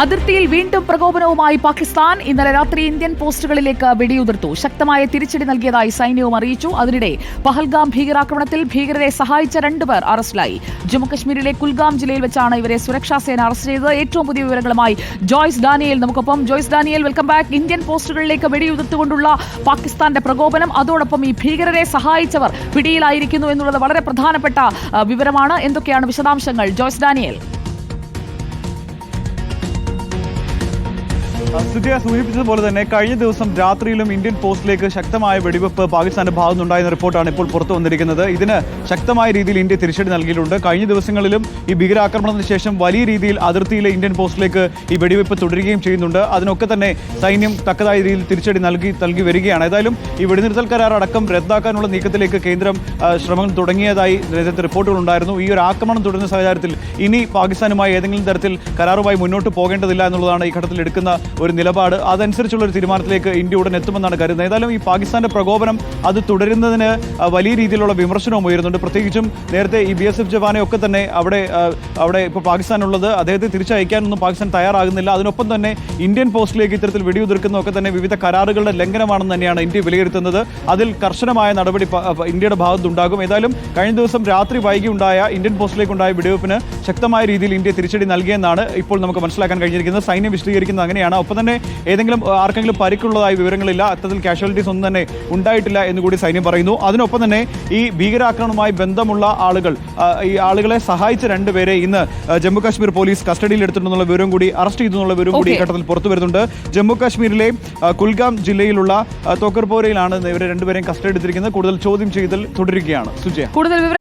അതിർത്തിയിൽ വീണ്ടും പ്രകോപനവുമായി പാകിസ്ഥാൻ ഇന്നലെ രാത്രി ഇന്ത്യൻ പോസ്റ്റുകളിലേക്ക് വെടിയുതിർത്തു. ശക്തമായ തിരിച്ചടി നൽകിയതായി സൈന്യവും അറിയിച്ചു. അതിനിടെ പഹൽഗാം ഭീകരാക്രമണത്തിൽ ഭീകരരെ സഹായിച്ച രണ്ടുപേർ അറസ്റ്റിലായി. ജമ്മുകശ്മീരിലെ കുൽഗാം ജില്ലയിൽ വെച്ചാണ് ഇവരെ സുരക്ഷാ സേന അറസ്റ്റ് ചെയ്തത്. ഏറ്റവും പുതിയ വിവരങ്ങളുമായി ജോയ്സ് ഡാനിയൽ നമുക്കൊപ്പം. Joyce Daniel welcome back Indian പോസ്റ്റുകളിലേക്ക് വെടിയുതിർത്തുകൊണ്ടുള്ള പാകിസ്ഥാന്റെ പ്രകോപനം അതോടൊപ്പം ഈ ഭീകരരെ സഹായിച്ചവർ പിടിയിലായിരിക്കുന്നു എന്നുള്ളത് വളരെ പ്രധാനപ്പെട്ട വിവരമാണ്. എന്തൊക്കെയാണ് വിശദാംശങ്ങൾ? ജോയ്സ് ഡാനിയേൽ. സുജയ സൂചിപ്പിച്ചതുപോലെ തന്നെ കഴിഞ്ഞ ദിവസം രാത്രിയിലും ഇന്ത്യൻ പോസ്റ്റിലേക്ക് ശക്തമായ വെടിവെപ്പ് പാകിസ്ഥാന്റെ ഭാഗത്തുനിന്നുണ്ടായെന്ന റിപ്പോർട്ടാണ് ഇപ്പോൾ പുറത്തു വന്നിരിക്കുന്നത്. ഇതിന് ശക്തമായ രീതിയിൽ ഇന്ത്യ തിരിച്ചടി നൽകിയിട്ടുണ്ട്. കഴിഞ്ഞ ദിവസങ്ങളിലും ഈ ഭീകരാക്രമണത്തിന് ശേഷം വലിയ രീതിയിൽ അതിർത്തിയിലെ ഇന്ത്യൻ പോസ്റ്റിലേക്ക് ഈ വെടിവെപ്പ് തുടരുകയും ചെയ്യുന്നുണ്ട്. അതിനൊക്കെ തന്നെ സൈന്യം തക്കതായ രീതിയിൽ തിരിച്ചടി നൽകി നൽകി വരികയാണ്. ഏതായാലും ഈ വെടിനിർത്തൽ കരാർ അടക്കം റദ്ദാക്കാനുള്ള നീക്കത്തിലേക്ക് കേന്ദ്രം ശ്രമങ്ങൾ തുടങ്ങിയതായി നേരത്തെ റിപ്പോർട്ടുകൾ ഉണ്ടായിരുന്നു. ഈ ഒരു ആക്രമണം തുടരുന്ന സാഹചര്യത്തിൽ ഇനി പാകിസ്ഥാനുമായി ഏതെങ്കിലും തരത്തിൽ കരാറുമായി മുന്നോട്ട് പോകേണ്ടതില്ല എന്നുള്ളതാണ് ഈ ഘട്ടത്തിൽ എടുക്കുന്ന ഒരു നിലപാട് അതനുസരിച്ചുള്ള ഒരു തീരുമാനത്തിലേക്ക് ഇന്ത്യ ഉടൻ എത്തുമെന്നാണ് കരുതുന്നത്. ഏതായാലും ഈ പാകിസ്ഥാന്റെ പ്രകോപനം അത് തുടരുന്നതിന് വലിയ രീതിയിലുള്ള വിമർശനവും ഉയരുന്നുണ്ട്. പ്രത്യേകിച്ചും നേരത്തെ ഈ ബി എസ് എഫ് ജവാനെ ഒക്കെ തന്നെ അവിടെ അവിടെ ഇപ്പോൾ പാകിസ്ഥാനുള്ളത് അദ്ദേഹത്തെ തിരിച്ചയക്കാനൊന്നും പാകിസ്ഥാൻ തയ്യാറാകുന്നില്ല. അതിനൊപ്പം തന്നെ ഇന്ത്യൻ പോസ്റ്റിലേക്ക് ഇത്തരത്തിൽ വെടിയുതിർക്കുന്നതൊക്കെ തന്നെ വിവിധ കരാറുകളുടെ ലംഘനമാണെന്ന് തന്നെയാണ് ഇന്ത്യ വിലയിരുത്തുന്നത്. അതിൽ കർശനമായ നടപടി ഇന്ത്യയുടെ ഭാഗത്തുണ്ടാകും ഏതായാലും കഴിഞ്ഞ ദിവസം രാത്രി വൈകി ഉണ്ടായ ഇന്ത്യൻ പോസ്റ്റിലേക്കുണ്ടായ വെടിവെപ്പിന് ശക്തമായ രീതിയിൽ ഇന്ത്യ തിരിച്ചടി നൽകിയെന്നാണ് ഇപ്പോൾ നമുക്ക് മനസ്സിലാക്കാൻ കഴിഞ്ഞിരിക്കുന്നത്. സൈന്യം വിശദീകരിക്കുന്നത് അങ്ങനെയാണ്. ഒപ്പം തന്നെ ഏതെങ്കിലും ആർക്കെങ്കിലും പരിക്കുള്ളതായി വിവരങ്ങളില്ല അത്തരത്തിൽ കാഷ്വാലിറ്റീസ് ഒന്നും തന്നെ ഉണ്ടായിട്ടില്ല എന്ന് കൂടി സൈന്യം പറയുന്നു. അതിനൊപ്പം തന്നെ ഈ ഭീകരാക്രമണവുമായി ബന്ധമുള്ള ആളുകൾ ഈ ആളുകളെ സഹായിച്ച രണ്ടുപേരെ ഇന്ന് ജമ്മു കാശ്മീർ പോലീസ് കസ്റ്റഡിയിൽ എടുത്തിട്ടുണ്ടെന്നുള്ള വിവരം കൂടി അറസ്റ്റ് ചെയ്തു എന്നുള്ള വിവരം കൂടി ഘട്ടത്തിൽ പുറത്തു വരുന്നുണ്ട്. ജമ്മു കാശ്മീരിലെ കുൽഗാം ജില്ലയിലുള്ള തോക്കർപോരയിലാണ് ഇവരെ രണ്ടുപേരെയും കസ്റ്റഡി എടുത്തിരിക്കുന്നത്. കൂടുതൽ ചോദ്യം ചെയ്തൽ തുടരുകയാണ്. സുജയ. കൂടുതൽ